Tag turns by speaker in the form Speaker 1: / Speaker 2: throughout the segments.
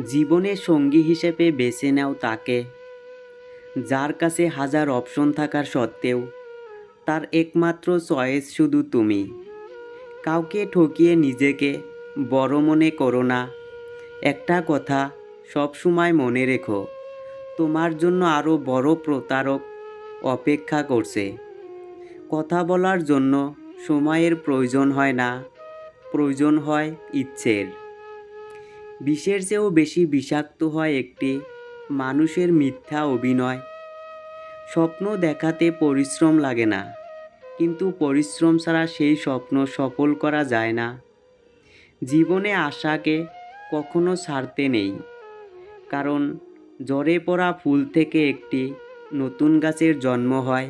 Speaker 1: জীবনের সঙ্গী হিসেবে বেছে নাও তাকে। যার কাছে হাজার অপশন থাকার সত্ত্বেও, তার একমাত্র চয়েস শুধু তুমি। কাউকে ঠকিয়ে নিজেকে বড় মনে করো না। একটা কথা সবসময় মনে রেখো, তোমার জন্য আরও বড় প্রতারক অপেক্ষা করছে। কথা বলার জন্য সময়ের প্রয়োজন হয় না, প্রয়োজন হয় ইচ্ছের। বিষের চেয়েও বেশি বিষাক্ত হয় একটি মানুষের মিথ্যা অভিনয়। স্বপ্ন দেখাতে পরিশ্রম লাগে না, কিন্তু পরিশ্রম ছাড়া সেই স্বপ্ন সফল করা যায় না। জীবনে আশাকে কখনো ছাড়তে নেই, কারণ জ্বরে পড়া ফুল থেকে একটি নতুন গাছের জন্ম হয়।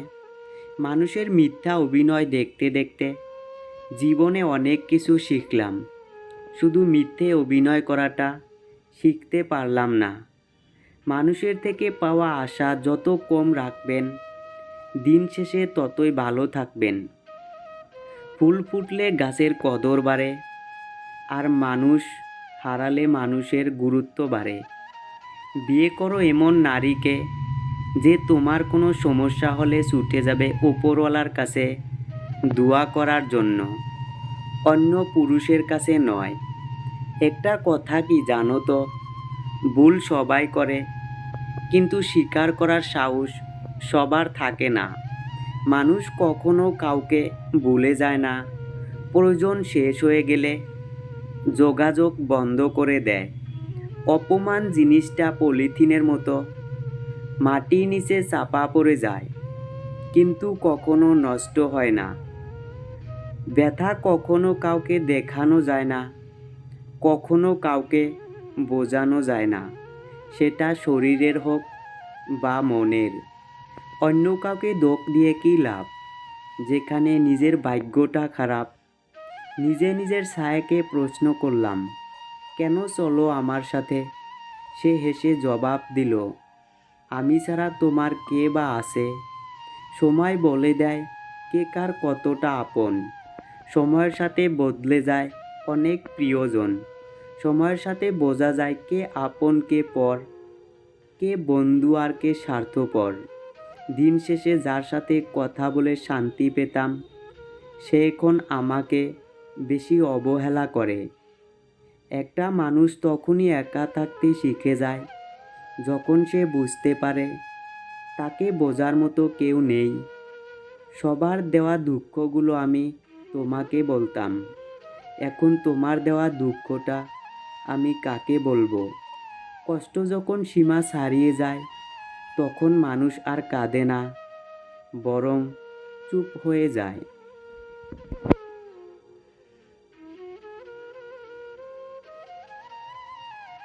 Speaker 1: মানুষের মিথ্যা অভিনয় দেখতে দেখতে জীবনে অনেক কিছু শিখলাম। শুধু মিথ্যে অভিনয় করাটা শিখতে পারলাম না। মানুষের থেকে পাওয়া আশা যত কম রাখবেন, দিন শেষে ততই ভালো থাকবেন। ফুল ফুটলে গাছের কদর বাড়ে, আর মানুষ হারালে মানুষের গুরুত্ব বাড়ে। বিয়ে করো এমন নারীকে যে তোমার কোনো সমস্যা হলে ছুটে যাবে ওপরওয়ালার কাছে দোয়া করার জন্য। অন্য পুরুষের কাছে নয়। একটা কথা কি জানো তো? ভুল সবাই করে, কিন্তু স্বীকার করার সাহস সবার থাকে না। মানুষ কখনো কাউকে ভুলে যায় না। প্রয়োজন শেষ হয়ে গেলে যোগাযোগ বন্ধ করে দেয়। অপমান জিনিসটা পলিথিনের মতো মাটির নিচে চাপা পড়ে যায়, কিন্তু কখনো নষ্ট হয় না। ব্যথা কখনো কাউকে দেখানো যায় না, কখনো কাউকে বোঝানো যায় না। সেটা শরীরের হোক বা মনের। অন্য কাউকে দোষ দিয়ে কী লাভ? যেখানে নিজের ভাগ্যটা খারাপ। নিজে নিজের ছায়াকে প্রশ্ন করলাম, কেন চলো আমার সাথে? সে হেসে জবাব দিল, আমি ছাড়া তোমার কে বা আছে? সময় বলে দেয় কে কার কতটা আপন। সময়ের সাথে বদলে যায় অনেক প্রিয়জন। সময়ের সাথে বোঝা যায় কে আপন, কে পর, কে বন্ধু আর কে স্বার্থপর। দিন শেষে যার সাথে কথা বলে শান্তি পেতাম, সে এখন আমাকে বেশি অবহেলা করে। একটা মানুষ তখনই একা থাকতে শিখে যায়, যখন সে বুঝতে পারে তাকে বোঝার মতো কেউ নেই। সবার দেওয়া দুঃখগুলো আমি তোমাকে বলতাম, এখন তোমার দেওয়া দুঃখটা আমি কাকে বলব? কষ্ট যখন সীমা ছাড়িয়ে যায়, তখন মানুষ আর কাঁদে না, বরং চুপ হয়ে যায়।